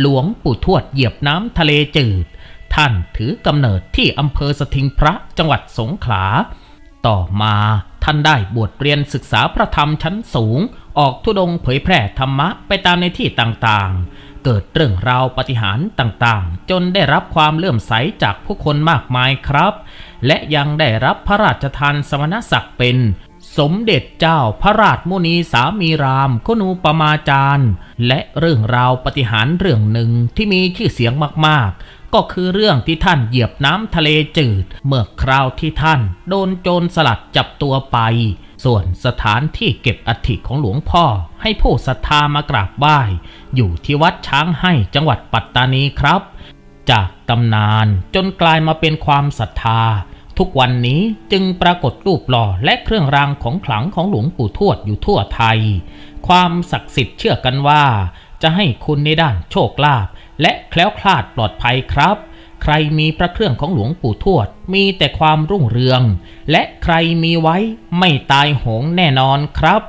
หลวงปู่ทวดเหยียบน้ำทะเลจืด ท่านถือกำเนิดที่อำเภอสถิงพระจังหวัดสงขลา ต่อมาท่านได้บวชเรียนศึกษาพระธรรมชั้นสูง ออกทุดงค์เผยแพร่ธรรมะไปตามในที่ต่างๆ เกิดเรื่องราวปฏิหารต่างๆ จนได้รับความเลื่อมใสจากผู้คนมากมายครับ และยังได้รับพระราชทานสมณศักดิ์เป็น สมเด็จเจ้าพระราชมุนีสามีรามกุนูปมาจารย์ และเรื่องราวปฏิหารเรื่องหนึ่งที่มีชื่อเสียงมากๆ ก็คือเรื่องที่ท่านเหยียบน้ำทะเลจืด เมื่อคราวที่ท่านโดนโจรสลัดจับตัวไป ส่วนสถานที่เก็บอัฐิของหลวงพ่อ ให้ผู้ศรัทธามากราบไหว้อยู่ที่วัดช้างให้จังหวัดปัตตานีครับ จากตำนานจนกลายมาเป็นความศรัทธา ทุกวันนี้จึงปรากฏรูปหล่อและเครื่องรางของขลังของหลวงปู่ทวดอยู่ทั่วไทย ความศักดิ์สิทธิ์เชื่อกันว่า จะให้คุณในด้านโชคลาภและแคล้วคลาดปลอดภัยครับ ใครมีพระเครื่องของหลวงปู่ทวด มีแต่ความรุ่งเรือง และใครมีไว้ไม่ตายโหงแน่นอนครับ